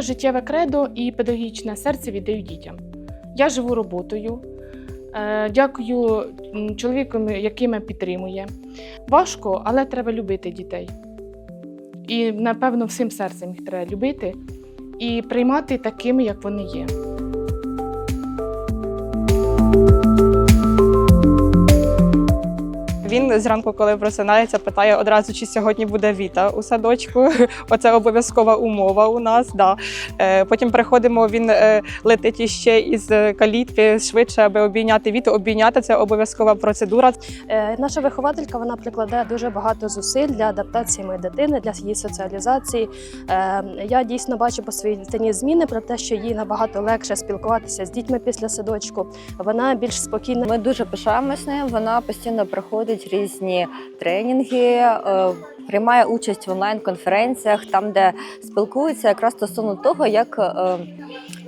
Життєве кредо і педагогічне серце віддаю дітям. Я живу роботою. Е, Дякую чоловіку, який мене підтримує. Важко, але треба любити дітей. І, напевно, всім серцем їх треба любити і приймати такими, як вони є. Він зранку, коли просинається, питає одразу, чи сьогодні буде віта у садочку. Оце обов'язкова умова у нас. Да. Е, Потім приходимо, він е, летить іще із е, калітки швидше, аби обійняти віту. Обійняти це обов'язкова процедура. Наша вихователька вона прикладає дуже багато зусиль для адаптації моєї дитини, для її соціалізації. Я дійсно бачу по своїй дитині зміни про те, що їй набагато легше спілкуватися з дітьми після садочку. Вона більш спокійна. Ми дуже пишаємось нею. Вона постійно проходить різні тренінги, е, приймає участь в онлайн-конференціях, там, де спілкуються якраз стосовно того, як е,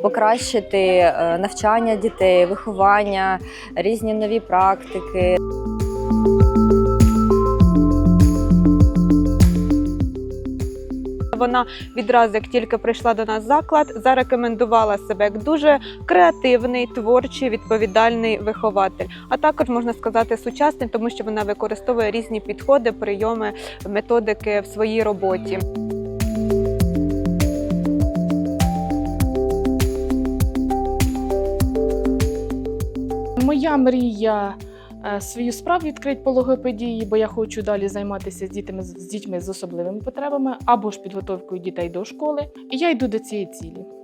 покращити е, навчання дітей, виховання, різні нові практики. Вона відразу, як тільки прийшла до нас в заклад, зарекомендувала себе як дуже креативний, творчий, відповідальний вихователь. А також можна сказати сучасний, тому що вона використовує різні підходи, прийоми, методики в своїй роботі. Моя мрія свою справу відкрити по логопедії, бо я хочу далі займатися з дітьми з дітьми з особливими потребами або ж підготовкою дітей до школи. І я йду до цієї цілі.